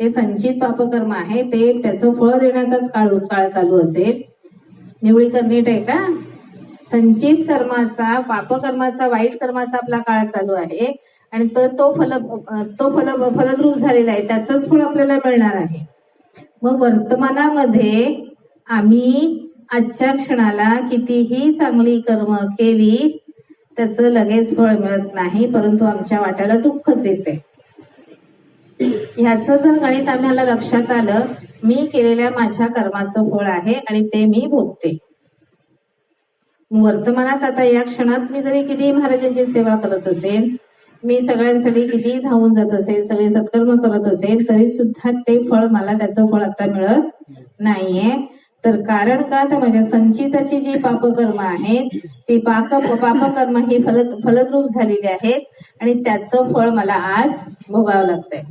ते संचित पापकर्म आहे ते त्याचं फळ देण्याचाच काळ काळ चालू असेल. निवळीकर नीट आहे का? संचित कर्माचा पापकर्माचा वाईट कर्माचा आपला काळ चालू आहे. आणि तो तो फल तो फल फलद्रूप झालेला आहे त्याचंच फळ आपल्याला मिळणार आहे. मग वर्तमानामध्ये आम्ही आजच्या क्षणाला कितीही चांगली कर्म केली त्याचं लगेच फळ मिळत नाही परंतु आमच्या वाट्याला दुःखच येते ह्याचं जर गणित आम्हाला लक्षात आलं मी केलेल्या माझ्या कर्माचं फळ आहे आणि ते मी भोगते. वर्तमानात आता या क्षणात मी जरी किती महाराजांची सेवा करत असेल मी सगळ्यांसाठी किती धावून जात असेल सगळे सत्कर्म करत असेल तरी सुद्धा ते फळ मला त्याचं फळ आता मिळत नाहीये. तर कारण का तर माझ्या संचिताची जी पापकर्म आहेत ती पाक पापकर्म ही फल फलद्रूप झालेली आहेत आणि त्याचं फळ मला आज भोगावं लागतंय.